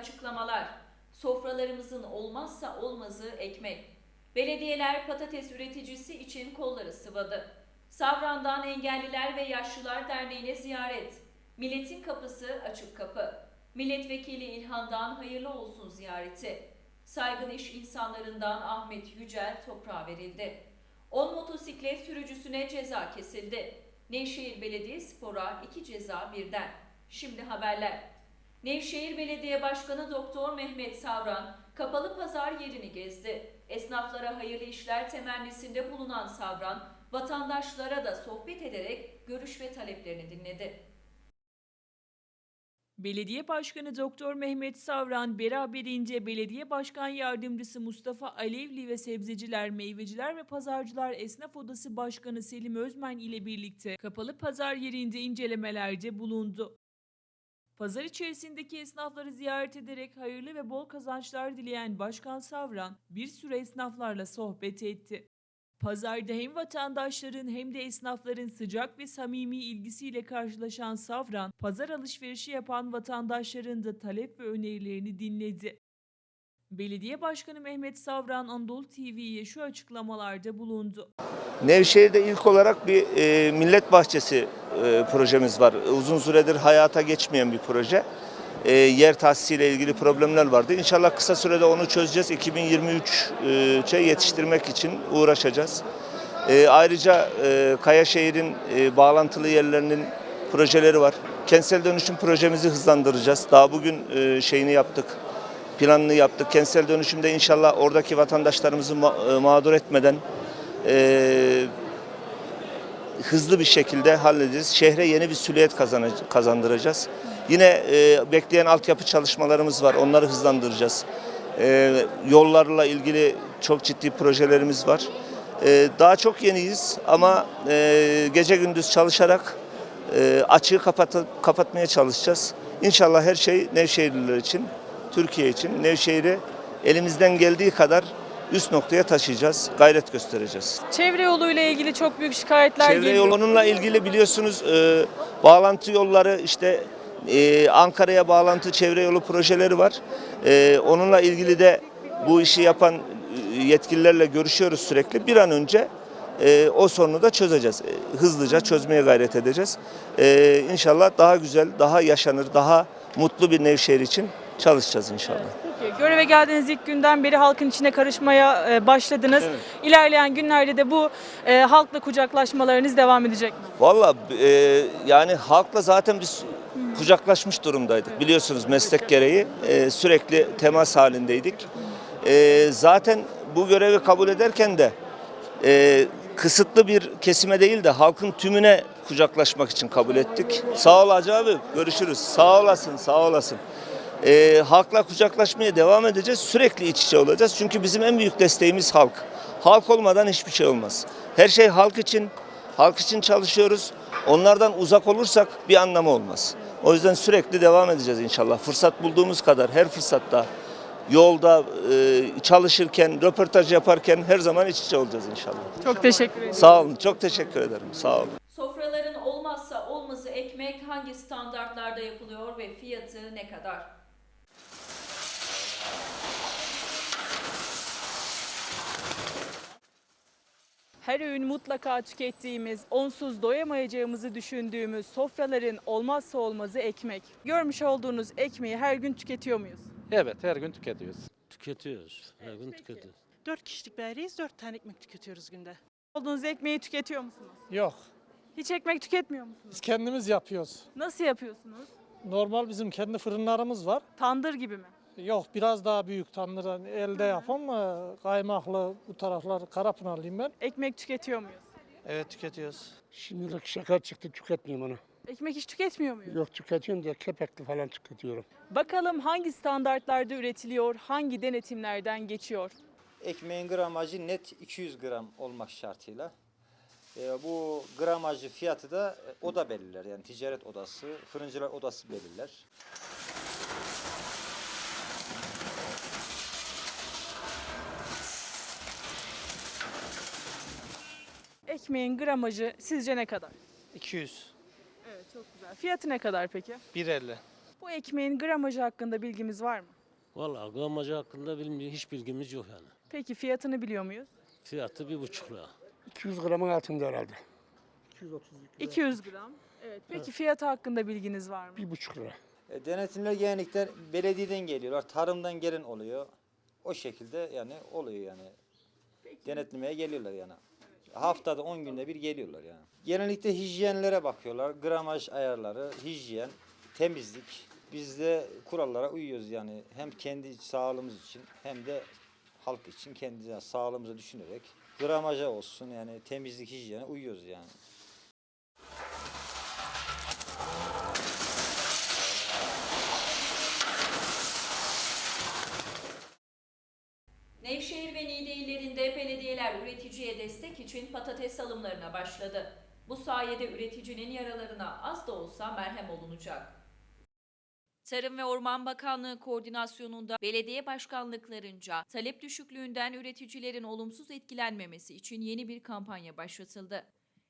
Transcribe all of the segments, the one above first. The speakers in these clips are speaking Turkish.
açıklamalar. Sofralarımızın olmazsa olmazı ekmek. Belediyeler patates üreticisi için kolları sıvadı. Savran'dan Engelliler ve Yaşlılar Derneği'ne ziyaret. Milletin kapısı açık kapı. Milletvekili İlhan'dan hayırlı olsun ziyareti. Saygın iş insanlarından Ahmet Yücel toprağa verildi. 10 motosiklet sürücüsüne ceza kesildi. Nevşehir Belediyespor'a iki ceza birden. Şimdi haberler. Nevşehir Belediye Başkanı Doktor Mehmet Savran kapalı pazar yerini gezdi. Esnaflara hayırlı işler temennisinde bulunan Savran, vatandaşlara da sohbet ederek görüş ve taleplerini dinledi. Belediye Başkanı Doktor Mehmet Savran beraberinde Belediye Başkan Yardımcısı Mustafa Alevli ve Sebzeciler, Meyveciler ve Pazarcılar Esnaf Odası Başkanı Selim Özmen ile birlikte kapalı pazar yerinde incelemelerde bulundu. Pazar içerisindeki esnafları ziyaret ederek hayırlı ve bol kazançlar dileyen Başkan Savran bir süre esnaflarla sohbet etti. Pazarda hem vatandaşların hem de esnafların sıcak ve samimi ilgisiyle karşılaşan Savran, pazar alışverişi yapan vatandaşların da talep ve önerilerini dinledi. Belediye Başkanı Mehmet Savran Anadolu TV'ye şu açıklamalarda bulundu. Nevşehir'de ilk olarak bir e, millet bahçesi e, projemiz var. Uzun süredir hayata geçmeyen bir proje. E, yer tahsisiyle ilgili problemler vardı. İnşallah kısa sürede onu çözeceğiz. 2023'e yetiştirmek için uğraşacağız. E, ayrıca e, Kayaşehir'in e, bağlantılı yerlerinin projeleri var. Kentsel dönüşüm projemizi hızlandıracağız. Daha bugün e, şeyini yaptık planını yaptık. Kentsel dönüşümde inşallah oradaki vatandaşlarımızı e, mağdur etmeden e, hızlı bir şekilde halledeceğiz. Şehre yeni bir süliyet kazandıracağız. Yine e, bekleyen altyapı çalışmalarımız var. Onları hızlandıracağız. E, yollarla ilgili çok ciddi projelerimiz var. E, daha çok yeniyiz ama e, gece gündüz çalışarak e, açığı kapat kapatmaya çalışacağız. İnşallah her şey Nevşehirliler için, Türkiye için, Nevşehir'i elimizden geldiği kadar üst noktaya taşıyacağız, gayret göstereceğiz. Çevre yoluyla ilgili çok büyük şikayetler Çevre yolununla ilgili biliyorsunuz e, bağlantı yolları işte e, Ankara'ya bağlantı çevre yolu projeleri var. E, onunla ilgili de bu işi yapan e, yetkililerle görüşüyoruz sürekli. Bir an önce e, o sorunu da çözeceğiz. E, hızlıca çözmeye gayret edeceğiz. E, inşallah daha güzel, daha yaşanır, daha mutlu bir Nevşehir için çalışacağız inşallah. Peki, Göreve geldiğiniz ilk günden beri halkın içine karışmaya e, başladınız. Evet. İlerleyen günlerde de bu e, halkla kucaklaşmalarınız devam edecek mi? Valla e, yani halkla zaten biz kucaklaşmış durumdaydık. Biliyorsunuz meslek gereği e, sürekli temas halindeydik. E, zaten bu görevi kabul ederken de e, kısıtlı bir kesime değil de halkın tümüne kucaklaşmak için kabul ettik. Sağ ol Hacı abi görüşürüz. Sağ olasın sağ olasın. E, halkla kucaklaşmaya devam edeceğiz. Sürekli iç içe olacağız. Çünkü bizim en büyük desteğimiz halk. Halk olmadan hiçbir şey olmaz. Her şey halk için, halk için çalışıyoruz. Onlardan uzak olursak bir anlamı olmaz. O yüzden sürekli devam edeceğiz inşallah. Fırsat bulduğumuz kadar her fırsatta yolda e, çalışırken, röportaj yaparken her zaman iç içe olacağız inşallah. Çok teşekkür ederim. Sağ olun. Çok teşekkür ederim. Sağ olun. Sofraların olmazsa olmazı ekmek hangi standartlarda yapılıyor ve fiyatı ne kadar? Her öğün mutlaka tükettiğimiz, onsuz doyamayacağımızı düşündüğümüz sofraların olmazsa olmazı ekmek. Görmüş olduğunuz ekmeği her gün tüketiyor muyuz? Evet her gün tüketiyoruz. Tüketiyoruz. Her gün tüketiyoruz. Dört kişilik bir aileyiz, dört tane ekmek tüketiyoruz günde. Olduğunuz ekmeği tüketiyor musunuz? Yok. Hiç ekmek tüketmiyor musunuz? Biz kendimiz yapıyoruz. Nasıl yapıyorsunuz? Normal bizim kendi fırınlarımız var. Tandır gibi mi? Yok biraz daha büyük tanrıdan elde yapam mı? Kaymaklı bu taraflar Karapınarlıyım ben. Ekmek tüketiyor muyuz? Evet tüketiyoruz. Şimdilik şeker çıktı tüketmiyorum onu. Ekmek hiç tüketmiyor muyuz? Yok tüketiyorum da kepekli falan tüketiyorum. Bakalım hangi standartlarda üretiliyor, hangi denetimlerden geçiyor? Ekmeğin gramajı net 200 gram olmak şartıyla. Ee, bu gramajı fiyatı da e, oda belirler. Yani ticaret odası, fırıncılar odası belirler. Ekmeğin gramajı sizce ne kadar? 200. Evet çok güzel. Fiyatı ne kadar peki? 1.50. Bu ekmeğin gramajı hakkında bilgimiz var mı? Valla gramajı hakkında bilmi hiç bilgimiz yok yani. Peki fiyatını biliyor muyuz? Fiyatı bir buçuk lira. 200 gramın altında herhalde. 230 lira. 200 gram. Evet. Peki fiyatı hakkında bilginiz var mı? Bir buçuk lira. E, denetimler genellikle belediyeden geliyorlar. Tarımdan gelen oluyor. O şekilde yani oluyor yani. Denetlemeye geliyorlar yani. Haftada 10 günde bir geliyorlar yani. Genellikle hijyenlere bakıyorlar. Gramaj ayarları, hijyen, temizlik. Biz de kurallara uyuyoruz yani. Hem kendi sağlığımız için hem de halk için kendi yani sağlığımızı düşünerek gramaja olsun yani temizlik, hijyene uyuyoruz yani. Nevşehir ve illerinde belediyeler üreticiye destek için patates alımlarına başladı. Bu sayede üreticinin yaralarına az da olsa merhem olunacak. Tarım ve Orman Bakanlığı koordinasyonunda belediye başkanlıklarınca talep düşüklüğünden üreticilerin olumsuz etkilenmemesi için yeni bir kampanya başlatıldı.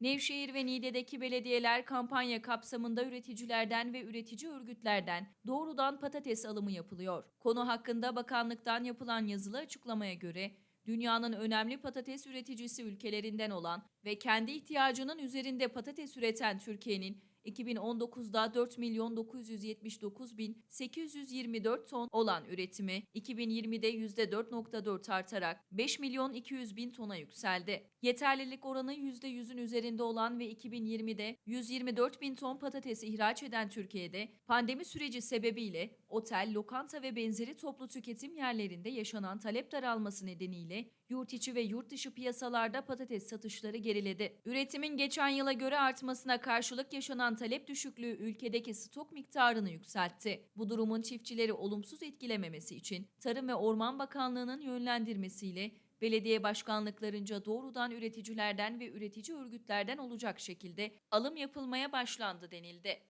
Nevşehir ve Niğde'deki belediyeler kampanya kapsamında üreticilerden ve üretici örgütlerden doğrudan patates alımı yapılıyor. Konu hakkında bakanlıktan yapılan yazılı açıklamaya göre dünyanın önemli patates üreticisi ülkelerinden olan ve kendi ihtiyacının üzerinde patates üreten Türkiye'nin 2019'da 4 milyon 979 bin 824 ton olan üretimi 2020'de %4.4 artarak 5 milyon 200 bin tona yükseldi. Yeterlilik oranı %100'ün üzerinde olan ve 2020'de 124 bin ton patates ihraç eden Türkiye'de pandemi süreci sebebiyle otel, lokanta ve benzeri toplu tüketim yerlerinde yaşanan talep daralması nedeniyle yurt içi ve yurt dışı piyasalarda patates satışları geriledi. Üretimin geçen yıla göre artmasına karşılık yaşanan talep düşüklüğü ülkedeki stok miktarını yükseltti. Bu durumun çiftçileri olumsuz etkilememesi için Tarım ve Orman Bakanlığı'nın yönlendirmesiyle belediye başkanlıklarınca doğrudan üreticilerden ve üretici örgütlerden olacak şekilde alım yapılmaya başlandı denildi.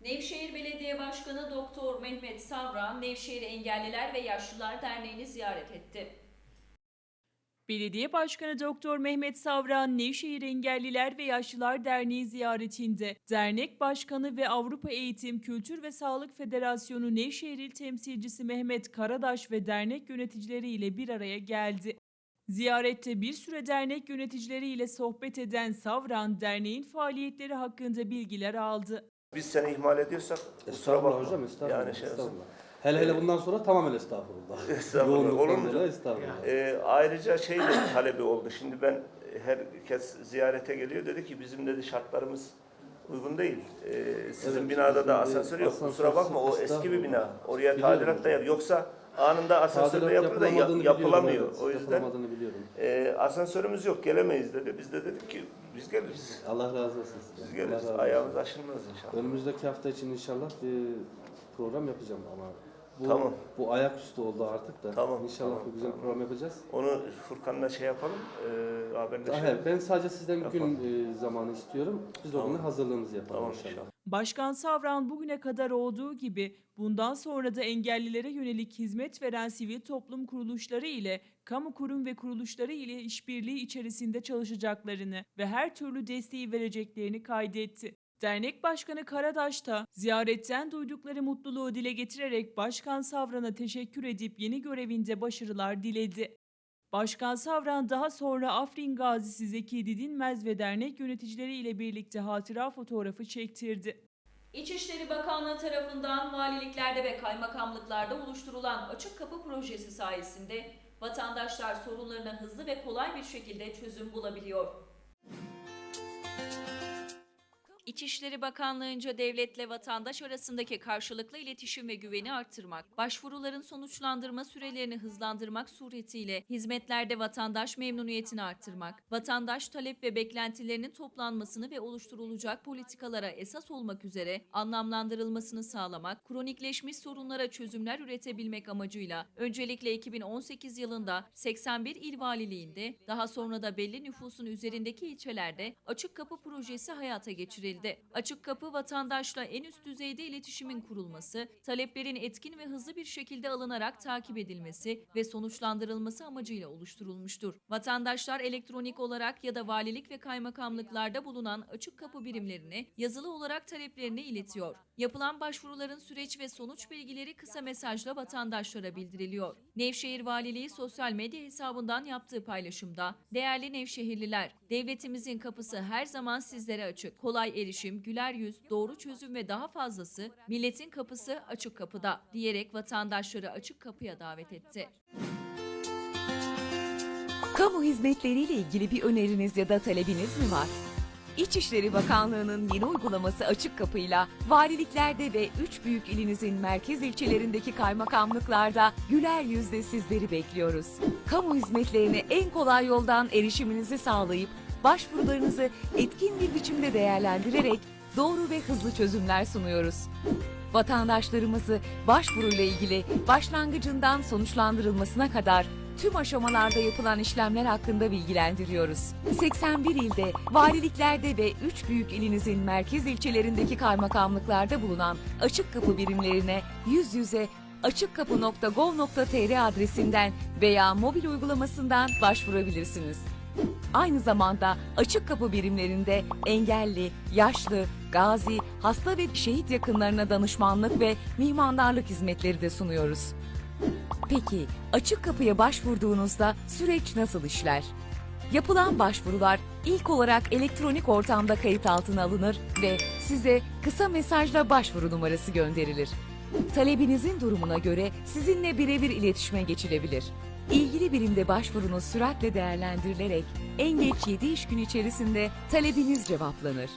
Nevşehir Belediye Başkanı Doktor Mehmet Savran, Nevşehir Engelliler ve Yaşlılar Derneği'ni ziyaret etti. Belediye Başkanı Doktor Mehmet Savran, Nevşehir Engelliler ve Yaşlılar Derneği ziyaretinde dernek başkanı ve Avrupa Eğitim, Kültür ve Sağlık Federasyonu Nevşehir İl Temsilcisi Mehmet Karadaş ve dernek yöneticileri ile bir araya geldi. Ziyarette bir süre dernek yöneticileri ile sohbet eden Savran, derneğin faaliyetleri hakkında bilgiler aldı. Biz seni ihmal ediyorsak kusura bakma. hocam estağfurullah. Yani şey estağfurullah. Hele hele bundan sonra tamamen estağfurullah. Estağfurullah, Yoğunluktan olur mu dolayı? Estağfurullah. Ee, ayrıca şey de talebi oldu. Şimdi ben herkes ziyarete geliyor dedi ki bizim dedi şartlarımız uygun değil. Ee, sizin Evet, binada da asansör e, yok. asansör Kusura bakma o eski bir bina. Oraya Biliyorum tadilat da hocam. yap. Yoksa anında asansör de Tadilat yapılır da ya- yapılamadığını yapılamıyor. evet. O yüzden Yapılamadığını biliyorum. e, asansörümüz yok gelemeyiz dedi. Biz de dedik ki biz geliriz. Allah razı olsun. sizden. Biz Allah geliriz. razı olsun. Ayağımız aşınmaz inşallah. Önümüzdeki hafta için inşallah bir program yapacağım ama bu, Tamam. bu ayaküstü oldu artık da. Tamam, İnşallah tamam, bir güzel tamam. program yapacağız. Onu Furkan'la şey yapalım. E, haberleşelim. Hayır, ben sadece sizden gün Yapalım. e, zamanı istiyorum. Biz de Tamam. güne hazırlığımızı yapalım Tamam inşallah. inşallah. Başkan Savran bugüne kadar olduğu gibi bundan sonra da engellilere yönelik hizmet veren sivil toplum kuruluşları ile kamu kurum ve kuruluşları ile işbirliği içerisinde çalışacaklarını ve her türlü desteği vereceklerini kaydetti. Dernek Başkanı Karadaş da ziyaretten duydukları mutluluğu dile getirerek Başkan Savran'a teşekkür edip yeni görevinde başarılar diledi. Başkan Savran daha sonra Afrin Gazisi Zeki Didinmez ve dernek yöneticileri ile birlikte hatıra fotoğrafı çektirdi. İçişleri Bakanlığı tarafından valiliklerde ve kaymakamlıklarda oluşturulan açık kapı projesi sayesinde vatandaşlar sorunlarına hızlı ve kolay bir şekilde çözüm bulabiliyor. İçişleri Bakanlığı'nca devletle vatandaş arasındaki karşılıklı iletişim ve güveni arttırmak, başvuruların sonuçlandırma sürelerini hızlandırmak suretiyle hizmetlerde vatandaş memnuniyetini arttırmak, vatandaş talep ve beklentilerinin toplanmasını ve oluşturulacak politikalara esas olmak üzere anlamlandırılmasını sağlamak, kronikleşmiş sorunlara çözümler üretebilmek amacıyla öncelikle 2018 yılında 81 il valiliğinde, daha sonra da belli nüfusun üzerindeki ilçelerde açık kapı projesi hayata geçirildi. Edildi. Açık kapı vatandaşla en üst düzeyde iletişimin kurulması, taleplerin etkin ve hızlı bir şekilde alınarak takip edilmesi ve sonuçlandırılması amacıyla oluşturulmuştur. Vatandaşlar elektronik olarak ya da valilik ve kaymakamlıklarda bulunan açık kapı birimlerine yazılı olarak taleplerini iletiyor. Yapılan başvuruların süreç ve sonuç bilgileri kısa mesajla vatandaşlara bildiriliyor. Nevşehir Valiliği sosyal medya hesabından yaptığı paylaşımda, değerli Nevşehirliler, devletimizin kapısı her zaman sizlere açık. Kolay erişim, güler yüz, doğru çözüm ve daha fazlası milletin kapısı açık kapıda diyerek vatandaşları açık kapıya davet etti. Kamu hizmetleriyle ilgili bir öneriniz ya da talebiniz mi var? İçişleri Bakanlığı'nın yeni uygulaması Açık Kapı'yla valiliklerde ve 3 büyük ilinizin merkez ilçelerindeki kaymakamlıklarda güler yüzle sizleri bekliyoruz. Kamu hizmetlerine en kolay yoldan erişiminizi sağlayıp başvurularınızı etkin bir biçimde değerlendirerek doğru ve hızlı çözümler sunuyoruz. Vatandaşlarımızı başvuruyla ilgili başlangıcından sonuçlandırılmasına kadar tüm aşamalarda yapılan işlemler hakkında bilgilendiriyoruz. 81 ilde, valiliklerde ve 3 büyük ilinizin merkez ilçelerindeki kaymakamlıklarda bulunan açık kapı birimlerine yüz yüze açıkkapı.gov.tr adresinden veya mobil uygulamasından başvurabilirsiniz. Aynı zamanda açık kapı birimlerinde engelli, yaşlı, gazi, hasta ve şehit yakınlarına danışmanlık ve mihmandarlık hizmetleri de sunuyoruz. Peki açık kapıya başvurduğunuzda süreç nasıl işler? Yapılan başvurular ilk olarak elektronik ortamda kayıt altına alınır ve size kısa mesajla başvuru numarası gönderilir. Talebinizin durumuna göre sizinle birebir iletişime geçilebilir. İlgili birimde başvurunuz süratle değerlendirilerek en geç 7 iş gün içerisinde talebiniz cevaplanır.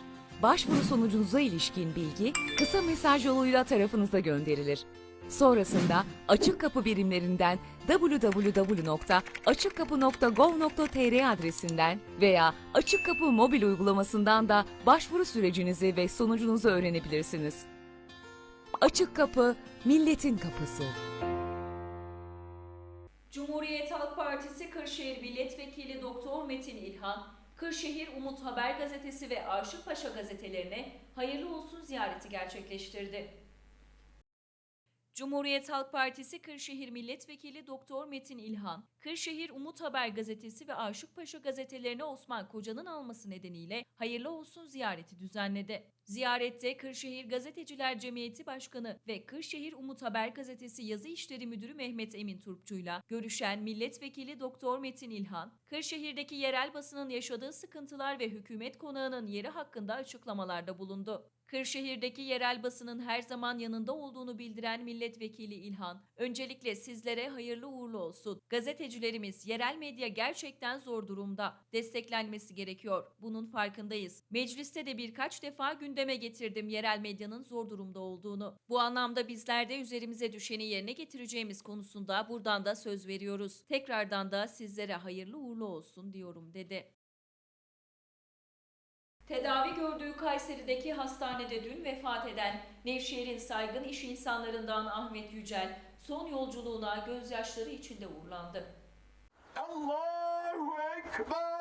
Başvuru sonucunuza ilişkin bilgi kısa mesaj yoluyla tarafınıza gönderilir. Sonrasında açık kapı birimlerinden www.açıkkapı.gov.tr adresinden veya Açık Kapı mobil uygulamasından da başvuru sürecinizi ve sonucunuzu öğrenebilirsiniz. Açık Kapı, milletin kapısı. Kırşehir Milletvekili Doktor Metin İlhan, Kırşehir Umut Haber Gazetesi ve Aşık Paşa gazetelerine hayırlı olsun ziyareti gerçekleştirdi. Cumhuriyet Halk Partisi Kırşehir Milletvekili Doktor Metin İlhan, Kırşehir Umut Haber Gazetesi ve Aşık Paşa gazetelerine Osman Koca'nın alması nedeniyle hayırlı olsun ziyareti düzenledi. Ziyarette Kırşehir Gazeteciler Cemiyeti Başkanı ve Kırşehir Umut Haber Gazetesi Yazı İşleri Müdürü Mehmet Emin Turpçu'yla görüşen Milletvekili Doktor Metin İlhan, Kırşehir'deki yerel basının yaşadığı sıkıntılar ve hükümet konağının yeri hakkında açıklamalarda bulundu. Kırşehir'deki yerel basının her zaman yanında olduğunu bildiren Milletvekili İlhan, öncelikle sizlere hayırlı uğurlu olsun. Gazetecilerimiz, yerel medya gerçekten zor durumda. Desteklenmesi gerekiyor. Bunun farkındayız. Mecliste de birkaç defa gündeme getirdim yerel medyanın zor durumda olduğunu. Bu anlamda bizler de üzerimize düşeni yerine getireceğimiz konusunda buradan da söz veriyoruz. Tekrardan da sizlere hayırlı uğurlu olsun diyorum dedi. Tedavi gördüğü Kayseri'deki hastanede dün vefat eden Nevşehir'in saygın iş insanlarından Ahmet Yücel son yolculuğuna gözyaşları içinde uğurlandı. Allahu Ekber.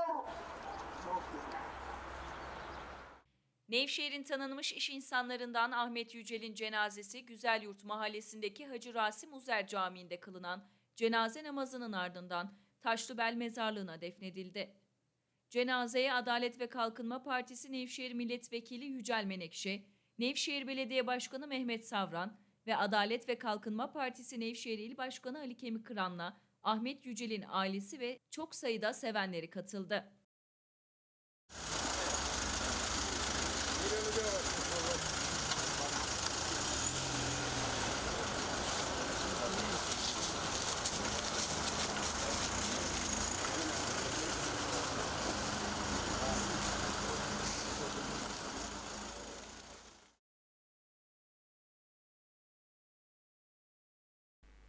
Nevşehir'in tanınmış iş insanlarından Ahmet Yücel'in cenazesi Güzelyurt Mahallesi'ndeki Hacı Rasim Uzer Camii'nde kılınan cenaze namazının ardından Taşlıbel Mezarlığı'na defnedildi. Cenazeye Adalet ve Kalkınma Partisi Nevşehir Milletvekili Yücel Menekşe, Nevşehir Belediye Başkanı Mehmet Savran ve Adalet ve Kalkınma Partisi Nevşehir İl Başkanı Ali Kemikıran'la Ahmet Yücel'in ailesi ve çok sayıda sevenleri katıldı.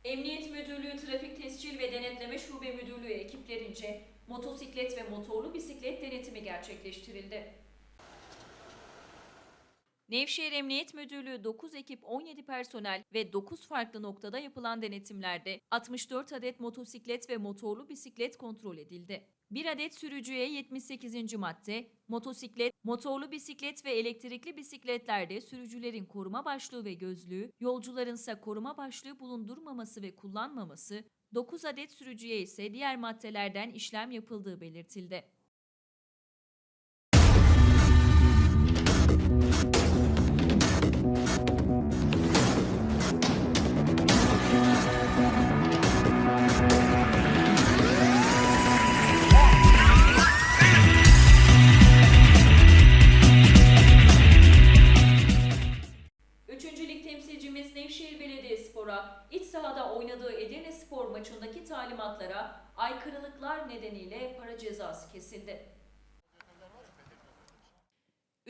Emniyet Müdürlüğü Trafik Tescil ve Denetleme Şube Müdürlüğü ekiplerince motosiklet ve motorlu bisiklet denetimi gerçekleştirildi. Nevşehir Emniyet Müdürlüğü 9 ekip 17 personel ve 9 farklı noktada yapılan denetimlerde 64 adet motosiklet ve motorlu bisiklet kontrol edildi. Bir adet sürücüye 78. madde, motosiklet, motorlu bisiklet ve elektrikli bisikletlerde sürücülerin koruma başlığı ve gözlüğü, yolcuların ise koruma başlığı bulundurmaması ve kullanmaması, 9 adet sürücüye ise diğer maddelerden işlem yapıldığı belirtildi.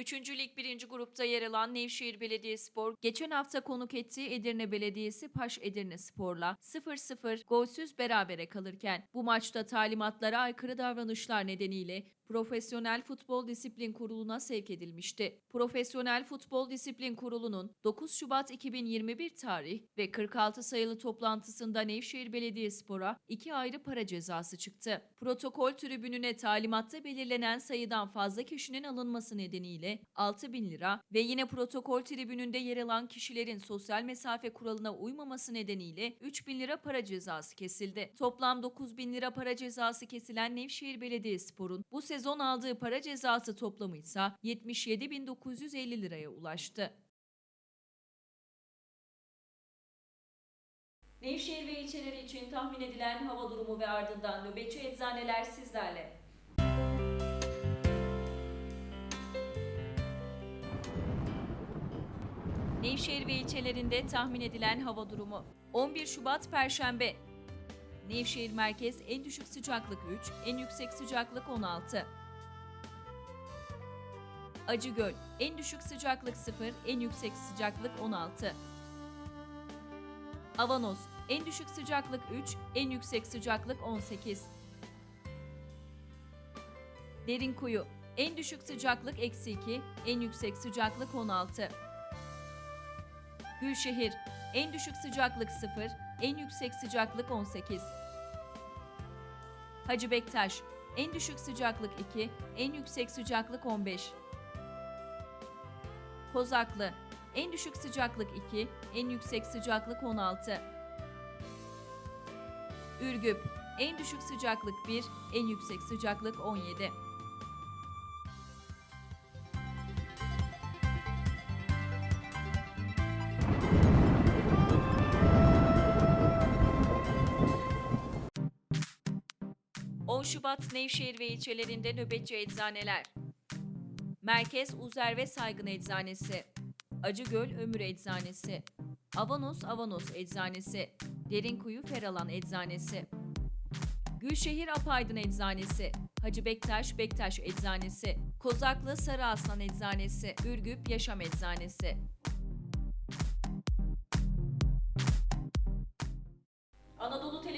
3. Lig 1. grupta yer alan Nevşehir Belediyespor geçen hafta konuk ettiği Edirne Belediyesi Paş Edirne Spor'la 0-0 golsüz berabere kalırken bu maçta talimatlara aykırı davranışlar nedeniyle Profesyonel Futbol Disiplin Kurulu'na sevk edilmişti. Profesyonel Futbol Disiplin Kurulu'nun 9 Şubat 2021 tarih ve 46 sayılı toplantısında Nevşehir Belediyespor'a iki ayrı para cezası çıktı. Protokol tribününe talimatta belirlenen sayıdan fazla kişinin alınması nedeniyle 6 bin lira ve yine protokol tribününde yer alan kişilerin sosyal mesafe kuralına uymaması nedeniyle 3 bin lira para cezası kesildi. Toplam 9 bin lira para cezası kesilen Nevşehir Belediyespor'un bu sezon aldığı para cezası toplamı ise 77.950 liraya ulaştı. Nevşehir ve ilçeleri için tahmin edilen hava durumu ve ardından nöbetçi eczaneler sizlerle. Nevşehir ve ilçelerinde tahmin edilen hava durumu. 11 Şubat Perşembe. Nevşehir merkez en düşük sıcaklık 3, en yüksek sıcaklık 16. Acıgöl en düşük sıcaklık 0, en yüksek sıcaklık 16. Avanos en düşük sıcaklık 3, en yüksek sıcaklık 18. Derinkuyu en düşük sıcaklık eksi 2, en yüksek sıcaklık 16. Gülşehir en düşük sıcaklık 0, en yüksek sıcaklık 18. Hacı Bektaş en düşük sıcaklık 2, en yüksek sıcaklık 15. Kozaklı en düşük sıcaklık 2, en yüksek sıcaklık 16. Ürgüp en düşük sıcaklık 1, en yüksek sıcaklık 17. Şubat Nevşehir ve ilçelerinde nöbetçi eczaneler. Merkez Uzer ve Saygın Eczanesi. Acıgöl Ömür Eczanesi. Avanos Avanos Eczanesi. Derinkuyu Feralan Eczanesi. Gülşehir Apaydın Eczanesi. Hacı Bektaş Bektaş Eczanesi. Kozaklı Sarı Aslan Eczanesi. Ürgüp Yaşam Eczanesi.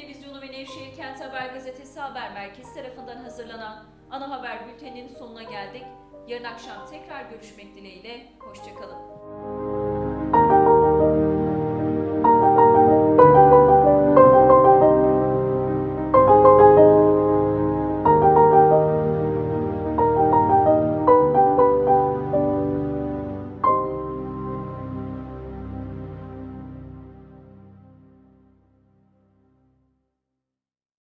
Televizyonu ve Nevşehir Kent Haber Gazetesi Haber Merkezi tarafından hazırlanan ana haber bülteninin sonuna geldik. Yarın akşam tekrar görüşmek dileğiyle. Hoşçakalın.